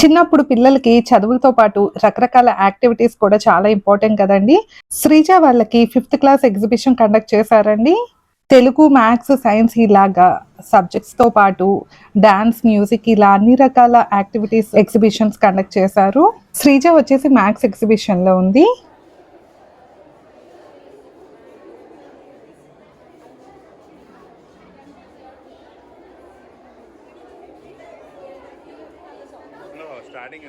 చిన్నప్పుడు పిల్లలకి చదువులతో పాటు రకరకాల యాక్టివిటీస్ కూడా చాలా ఇంపార్టెంట్ కదండి. శ్రీజ వాళ్ళకి ఫిఫ్త్ క్లాస్ ఎగ్జిబిషన్ కండక్ట్ చేశారండి. తెలుగు మ్యాథ్స్ సైన్స్ ఇలాగా సబ్జెక్ట్స్తో పాటు డాన్స్ మ్యూజిక్ ఇలా అన్ని రకాల యాక్టివిటీస్ ఎగ్జిబిషన్స్ కండక్ట్ చేశారు. శ్రీజ వచ్చేసి మ్యాథ్స్ ఎగ్జిబిషన్లో ఉంది. No, starting.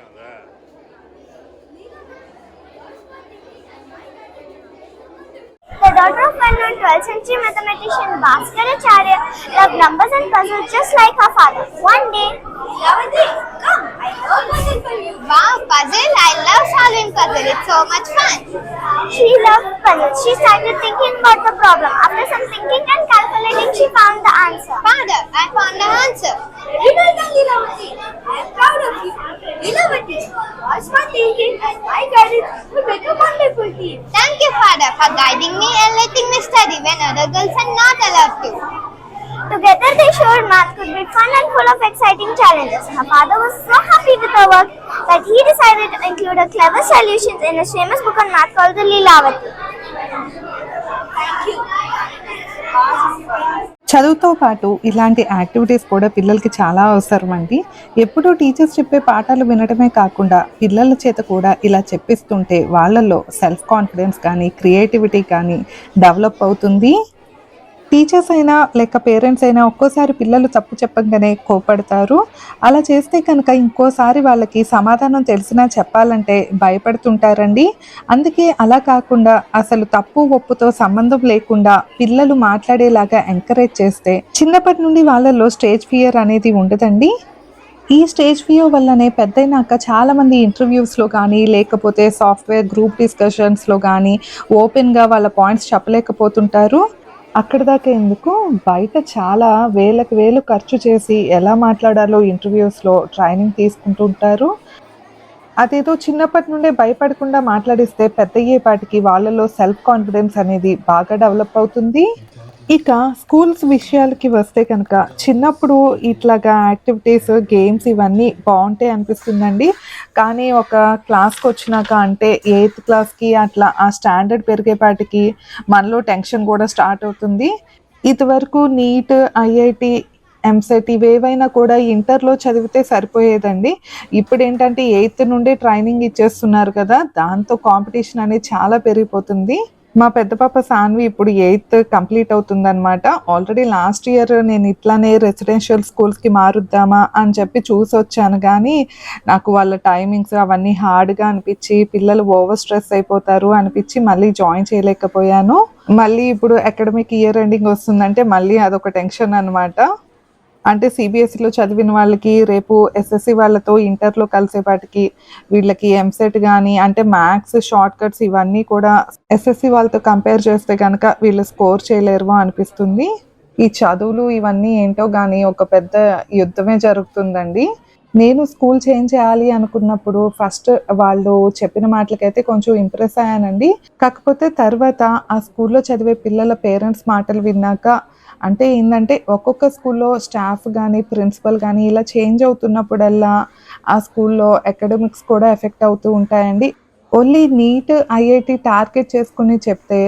The daughter of well-known 12th century mathematician Bhaskaracharya loved numbers and puzzles just like her father. One day, Lavati, come, I have puzzle for you. Wow, puzzle! I love solving puzzle. It's so much fun. She loved puzzles. She started thinking about the problem. After some thinking and calculating, she found the answer. Father, I found the answer. Very well done, Lilavati. I am proud of you. Lilavati, your smart thinking and my guidance will make a wonderful team. Thank you, Father, for guiding me and letting me study when other girls are not allowed to. Together they showed math could be fun and full of exciting challenges. Her father was so happy with her work that he decided to include her clever solutions in his famous book on math called the Lilavati. చదువుతో పాటు ఇలాంటి activities కూడా పిల్లలకి చాలా అవసరం అండి. ఎప్పుడూ teachers చెప్పే పాఠాలు వినడమే కాకుండా పిల్లల చేత కూడా ఇలా చెప్పిస్తుంటే వాళ్ళల్లో సెల్ఫ్ కాన్ఫిడెన్స్ కానీ క్రియేటివిటీ కానీ డెవలప్ అవుతుంది. టీచర్స్ అయినా లేక పేరెంట్స్ అయినా ఒక్కోసారి పిల్లలు తప్పు చెప్పగానే కోపడతారు. అలా చేస్తే కనుక ఇంకోసారి వాళ్ళకి సమాధానం తెలిసినా చెప్పాలంటే భయపడుతుంటారండి. అందుకే అలా కాకుండా అసలు తప్పు ఒప్పుతో సంబంధం లేకుండా పిల్లలు మాట్లాడేలాగా ఎంకరేజ్ చేస్తే చిన్నప్పటి నుండి వాళ్ళల్లో స్టేజ్ ఫియర్ అనేది ఉండదండి. ఈ స్టేజ్ ఫియర్ వల్లనే పెద్దయినాక చాలామంది ఇంటర్వ్యూస్లో కానీ లేకపోతే సాఫ్ట్వేర్ గ్రూప్ డిస్కషన్స్లో కానీ ఓపెన్గా వాళ్ళ పాయింట్స్ చెప్పలేకపోతుంటారు. అక్కడ దాకా ఎందుకు? బయట చాలా వేలకు వేలు ఖర్చు చేసి ఎలా మాట్లాడాలో ఇంటర్వ్యూస్లో ట్రైనింగ్ తీసుకుంటుంటారు. అదేదో చిన్నప్పటి నుండే భయపడకుండా మాట్లాడిస్తే పెద్ద అయ్యేపాటికి వాళ్ళలో సెల్ఫ్ కాన్ఫిడెన్స్ అనేది బాగా డెవలప్ అవుతుంది. ఇక స్కూల్స్ విషయాలకి వస్తే కనుక చిన్నప్పుడు ఇట్లాగా యాక్టివిటీస్ గేమ్స్ ఇవన్నీ బాగుంటాయి అనిపిస్తుందండి. కానీ ఒక క్లాస్కి వచ్చినాక అంటే ఎయిత్ క్లాస్కి అట్లా ఆ స్టాండర్డ్ పెరిగేపాటికి మనలో టెన్షన్ కూడా స్టార్ట్ అవుతుంది. ఇదివరకు నీట్ ఐఐటి ఎంసెట్ ఇవేవైనా కూడా ఇంటర్లో చదివితే సరిపోయేదండి. ఇప్పుడు ఏంటంటే ఎయిత్ నుండే ట్రైనింగ్ ఇచ్చేస్తున్నారు కదా దాంతో కాంపిటీషన్ అనేది చాలా పెరిగిపోతుంది. మా పెద్ద పాప సాన్వి ఇప్పుడు ఎయిత్ కంప్లీట్ అవుతుంది అనమాట ఆల్రెడీ లాస్ట్ ఇయర్ నేను ఇట్లానే రెసిడెన్షియల్ స్కూల్స్కి మారుద్దామా అని చెప్పి చూసి వచ్చాను కానీ నాకు వాళ్ళ టైమింగ్స్ అవన్నీ హార్డ్గా అనిపించి పిల్లలు ఓవర్ స్ట్రెస్ అయిపోతారు అనిపించి మళ్ళీ జాయిన్ చేయలేకపోయాను. మళ్ళీ ఇప్పుడు అకాడమిక్ ఇయర్ ఎండింగ్ వస్తుందంటే మళ్ళీ అదొక టెన్షన్ అనమాట అంటే సిబిఎస్ఈలో చదివిన వాళ్ళకి రేపు ఎస్ఎస్సి వాళ్ళతో ఇంటర్లో కలిసేపాటికి వీళ్ళకి ఎంసెట్ కానీ అంటే మ్యాథ్స్ షార్ట్ కట్స్ ఇవన్నీ కూడా ఎస్ఎస్సి వాళ్ళతో కంపేర్ చేస్తే కనుక వీళ్ళు స్కోర్ చేయలేరు అనిపిస్తుంది. ఈ చదువులు ఇవన్నీ ఏంటో కానీ ఒక పెద్ద యుద్ధమే జరుగుతుందండి. నేను స్కూల్ చేంజ్ చేయాలి అనుకున్నప్పుడు ఫస్ట్ వాళ్ళు చెప్పిన మాటలకైతే కొంచెం ఇంప్రెస్ అయ్యానండి. కాకపోతే తర్వాత ఆ స్కూల్లో చదివే పిల్లల పేరెంట్స్ మాటలు విన్నాక అంటే ఏంటంటే ఒక్కొక్క స్కూల్లో స్టాఫ్ కానీ ప్రిన్సిపల్ కానీ ఇలా చేంజ్ అవుతున్నప్పుడల్లా ఆ స్కూల్లో అకాడమిక్స్ కూడా ఎఫెక్ట్ అవుతూ ఉంటాయండి. ఓన్లీ నీట్ ఐఐటి టార్గెట్ చేసుకుని చెప్తే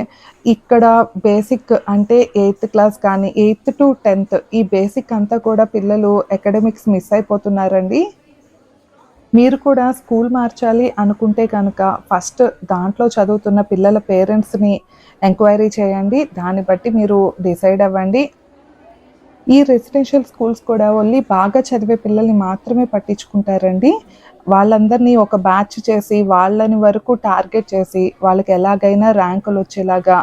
ఇక్కడ బేసిక్ అంటే ఎయిత్ క్లాస్ కానీ ఎయిత్ టు టెన్త్ ఈ బేసిక్ అంతా కూడా పిల్లలు అకాడమిక్స్ మిస్ అయిపోతున్నారండి. మీరు కూడా స్కూల్ మార్చాలి అనుకుంటే కనుక ఫస్ట్ దాంట్లో చదువుతున్న పిల్లల పేరెంట్స్ని ఎంక్వైరీ చేయండి. దాన్ని బట్టి మీరు డిసైడ్ అవ్వండి. ఈ రెసిడెన్షియల్ స్కూల్స్ కూడా ఓన్లీ బాగా చదివే పిల్లల్ని మాత్రమే పట్టించుకుంటారండి. వాళ్ళందరినీ ఒక బ్యాచ్ చేసి వాళ్ళని వరకు టార్గెట్ చేసి వాళ్ళకి ఎలాగైనా ర్యాంకులు వచ్చేలాగా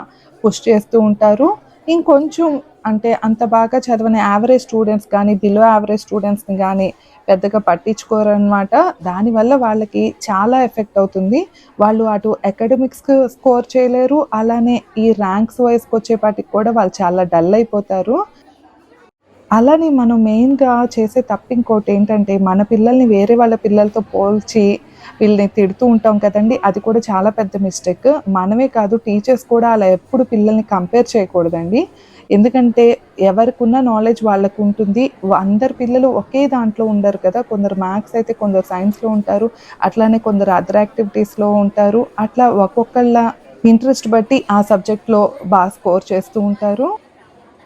పుష్ చేస్తూ ఉంటారు. ఇంకొంచెం అంటే అంత బాగా చదివిన యావరేజ్ స్టూడెంట్స్ కానీ బిలో యావరేజ్ స్టూడెంట్స్ని కానీ పెద్దగా పట్టించుకోరనమాట దానివల్ల వాళ్ళకి చాలా ఎఫెక్ట్ అవుతుంది. వాళ్ళు అటు అకాడమిక్స్ స్కోర్ చేయలేరు. అలానే ఈ ర్యాంక్స్ వైస్కి వచ్చేపాటికి కూడా వాళ్ళు చాలా డల్ అయిపోతారు. అలానే మనం మెయిన్గా చేసే తప్పు ఇంకోటి ఏంటంటే మన పిల్లల్ని వేరే వాళ్ళ పిల్లలతో పోల్చి వీళ్ళని తిడుతూ ఉంటాం కదండి. అది కూడా చాలా పెద్ద మిస్టేక్ మనమే కాదు టీచర్స్ కూడా అలా ఎప్పుడు పిల్లల్ని కంపేర్ చేయకూడదండి. ఎందుకంటే ఎవరికున్న నాలెడ్జ్ వాళ్ళకు ఉంటుంది అందరు పిల్లలు ఒకే దాంట్లో ఉండరు కదా. కొందరు మ్యాథ్స్ అయితే కొందరు సైన్స్లో ఉంటారు. అట్లానే కొందరు అదర్ యాక్టివిటీస్లో ఉంటారు. అట్లా ఒక్కొక్కళ్ళ ఇంట్రెస్ట్ బట్టి ఆ సబ్జెక్ట్లో బాగా స్కోర్ చేస్తూ ఉంటారు.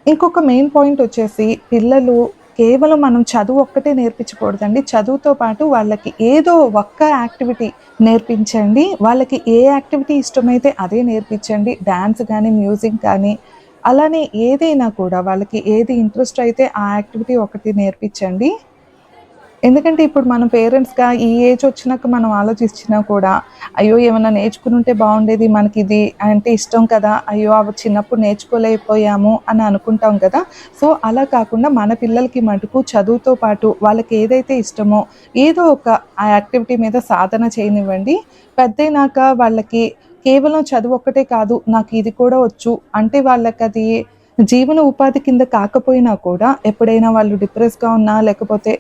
ఇంకొక మెయిన్ పాయింట్ వచ్చేసి పిల్లలు కేవలం మనం చదువు ఒక్కటే నేర్పించకూడదండి. చదువుతో పాటు వాళ్ళకి ఏదో ఒక్క యాక్టివిటీ నేర్పించండి. వాళ్ళకి ఏ యాక్టివిటీ ఇష్టమైతే అదే నేర్పించండి. డ్యాన్స్ కానీ మ్యూజిక్ కానీ అలానే ఏదైనా కూడా వాళ్ళకి ఏది ఇంట్రెస్ట్ అయితే ఆ యాక్టివిటీ ఒకటి నేర్పించండి. ఎందుకంటే ఇప్పుడు మనం పేరెంట్స్గా ఈ ఏజ్ వచ్చినాక మనం ఆలోచించినా కూడా అయ్యో ఏమైనా నేర్చుకుని ఉంటే బాగుండేది మనకి ఇది అంటే ఇష్టం కదా అయ్యో అవి చిన్నప్పుడు నేర్చుకోలేకపోయాము అని అనుకుంటాం కదా. సో అలా కాకుండా మన పిల్లలకి మటుకు చదువుతో పాటు వాళ్ళకి ఏదైతే ఇష్టమో ఏదో ఒక ఆ యాక్టివిటీ మీద సాధన చేయనివ్వండి. పెద్దయినాక వాళ్ళకి కేవలం చదువు ఒక్కటే కాదు నాకు ఇది కూడా వచ్చు. అంటే వాళ్ళకి అది జీవన ఉపాధి కింద కాకపోయినా కూడా ఎప్పుడైనా వాళ్ళు డిప్రెస్గా ఉన్నా లేకపోతే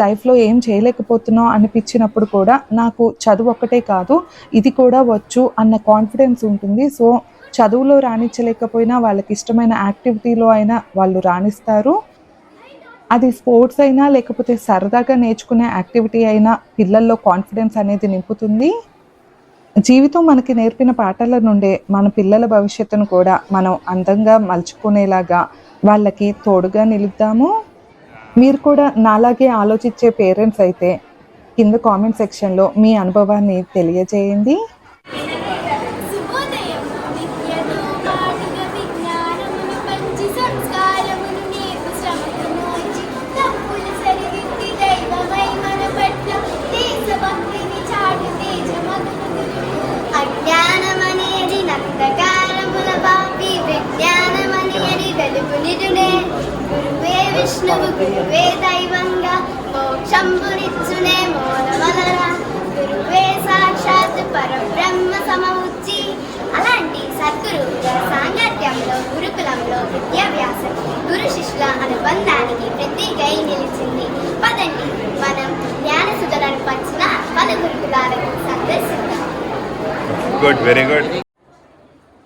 లైఫ్లో ఏం చేయలేకపోతున్నావు అనిపించినప్పుడు కూడా నాకు చదువు ఒక్కటే కాదు ఇది కూడా వచ్చు అన్న కాన్ఫిడెన్స్ ఉంటుంది. సో చదువులో రాణించలేకపోయినా వాళ్ళకి ఇష్టమైన యాక్టివిటీలో అయినా వాళ్ళు రాణిస్తారు. అది స్పోర్ట్స్ అయినా లేకపోతే సరదాగా నేర్చుకునే యాక్టివిటీ అయినా పిల్లల్లో కాన్ఫిడెన్స్ అనేది నింపుతుంది. జీవితం మనకి నేర్పిన పాఠాల నుండే మన పిల్లల భవిష్యత్తును కూడా మనం అందంగా మలుచుకునేలాగా వాళ్ళకి తోడుగా నిలుద్దాము మీరు కూడా నాలాగే ఆలోచించే పేరెంట్స్ అయితే కింద కామెంట్ సెక్షన్లో మీ అనుభవాన్ని తెలియజేయండి. గురువే విష్ణువు గురువే దైవంగా మోక్షంబునిచ్చునే మోనమలరా గురువే సాక్షాత్ పరబ్రహ్మ సమవుచ్చి. అలాంటి సద్గురు సాంగత్యంలో గురుకులంలో విద్యాభ్యాసం గురు శిష్యుల అనుబంధానికి ప్రతీకై నిలిచింది. పదండి మనం జ్ఞాన సుధలను పంచిన పలు గురుకులాలను సందర్శిద్దాం. గుడ్ వెరీ గుడ్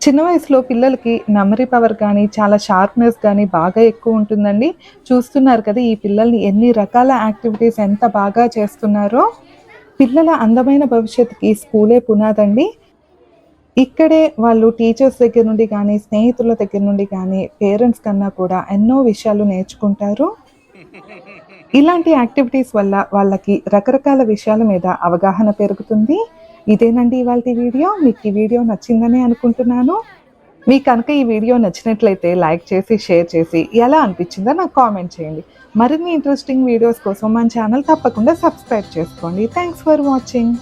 చిన్న వయసులో పిల్లలకి మెమరీ పవర్ కానీ చాలా షార్ప్నెస్ కానీ బాగా ఎక్కువ ఉంటుందండి. చూస్తున్నారు కదా ఈ పిల్లల్ని ఎన్ని రకాల యాక్టివిటీస్ ఎంత బాగా చేస్తున్నారో. పిల్లల అందమైన భవిష్యత్తుకి స్కూలే పునాదండి. ఇక్కడే వాళ్ళు టీచర్స్ దగ్గర నుండి కానీ స్నేహితుల దగ్గర నుండి కానీ పేరెంట్స్ కన్నా కూడా ఎన్నో విషయాలు నేర్చుకుంటారు. ఇలాంటి యాక్టివిటీస్ వల్ల వాళ్ళకి రకరకాల విషయాల మీద అవగాహన పెరుగుతుంది. ఇదేనండి ఇవాళ వీడియో. మీకు ఈ వీడియో నచ్చిందని అనుకుంటున్నాను. మీకు కనుక ఈ వీడియో నచ్చినట్లయితే లైక్ చేసి షేర్ చేసి ఎలా అనిపించిందో నాకు కామెంట్ చేయండి. మరిన్ని ఇంట్రెస్టింగ్ వీడియోస్ కోసం మన ఛానల్ తప్పకుండా సబ్స్క్రైబ్ చేసుకోండి. Thanks for watching.